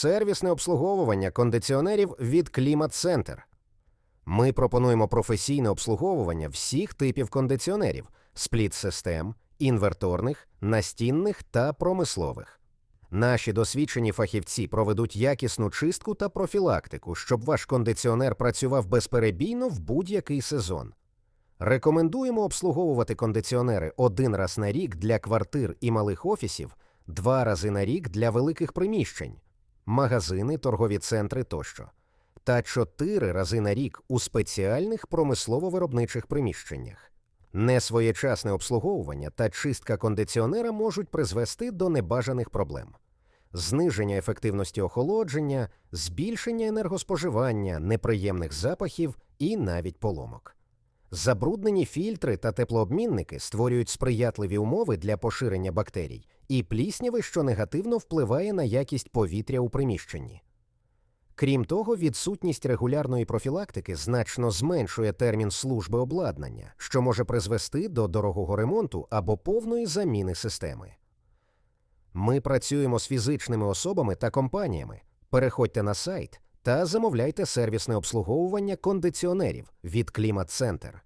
сервісне обслуговування кондиціонерів від Клімат Центр. Ми пропонуємо професійне обслуговування всіх типів кондиціонерів, спліт-систем, інверторних, настінних та промислових. Наші досвідчені фахівці проведуть якісну чистку та профілактику, щоб ваш кондиціонер працював безперебійно в будь-який сезон. Рекомендуємо обслуговувати кондиціонери один раз на рік для квартир і малих офісів, два рази на рік для великих приміщень, магазини, торгові центри тощо, та чотири рази на рік у спеціальних промислово-виробничих приміщеннях. Несвоєчасне обслуговування та чистка кондиціонера можуть призвести до небажаних проблем. Зниження ефективності охолодження, збільшення енергоспоживання, неприємних запахів і навіть поломок. Забруднені фільтри та теплообмінники створюють сприятливі умови для поширення бактерій і плісняви, що негативно впливає на якість повітря у приміщенні. Крім того, відсутність регулярної профілактики значно зменшує термін служби обладнання, що може призвести до дорогого ремонту або повної заміни системи. Ми працюємо з фізичними особами та компаніями. Переходьте на сайт та замовляйте сервісне обслуговування кондиціонерів від Клімат Центр.